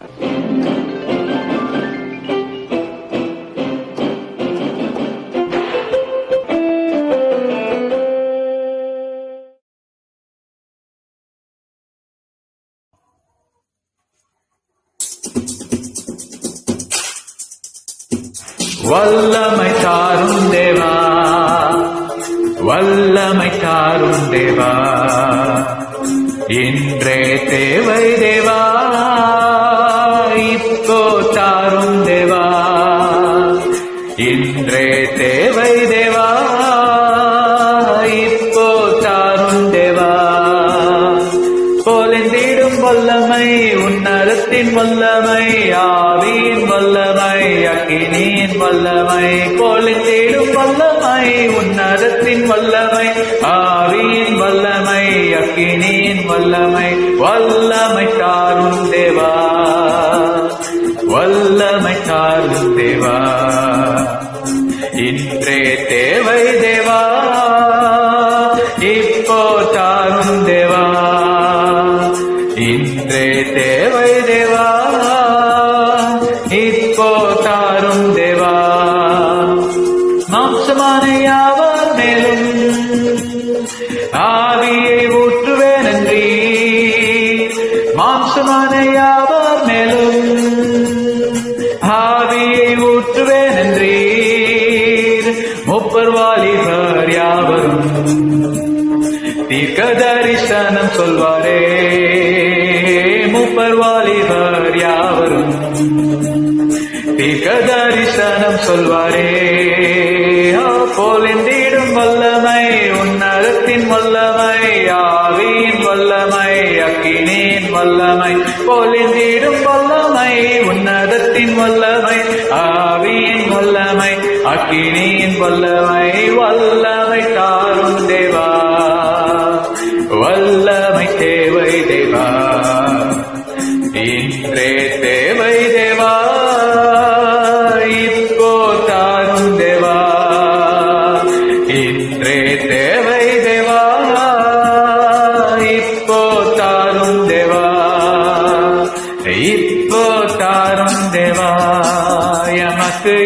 வல்லமை தாரும் தேவா. வல்லமை தாரும் தேவா. இன்றே தேவை தேவா. இன்றே தேவை தேவா இப்போ தாரும் தேவா. போலெந்திடும் வல்லமை உன்னரத்தின் வல்லமை ஆவியின் வல்லமை அக்கினியின் வல்லமை. போலெந்திடும் வல்லமை உன்னரத்தின் வல்லமை ஆவியின் வல்லமை அக்கினியின் வல்லமை. வல்லமை தார் தேவா இன்றே தேவை தேவா இப்போ தாரும் தேவா இன்றே தேவை தேவா இப்போ தாரும் தேவா மாம்சமான யாவர் மேலும் ஆவியை ஊற்றுவேன் நன்றி மாம்சமான யாவர் மேலும் ஆவியை ஊற்றுவேன் என்றீர் முப்பர் வாலிபர் யாவரும் தீர்க்க தரிசனம் சொல்வாரே. முப்பர் வாலிபர் யாவரும் தீர்க்க தரிசனம் சொல்வாரே போலிந்திடும் வல்லமை உன்னரத்தின் வல்லமை ஆவியின் வல்லமை அக்கினியின் வல்லமை. போலிந்திடும் வல்லமை வல்லமை ஆவியின் வல்லமை அக்கினியின் வல்லமை வல்லமை தாரும் தேவா. வல்லமை தேவை தேவா. இன்றே தேவை தேவா. இப்போ தாரும் தேவா. இன்றே தேவை தேவா. இப்போ தாரும் தேவா. இப்போ தாரும் தேவா எமக்கு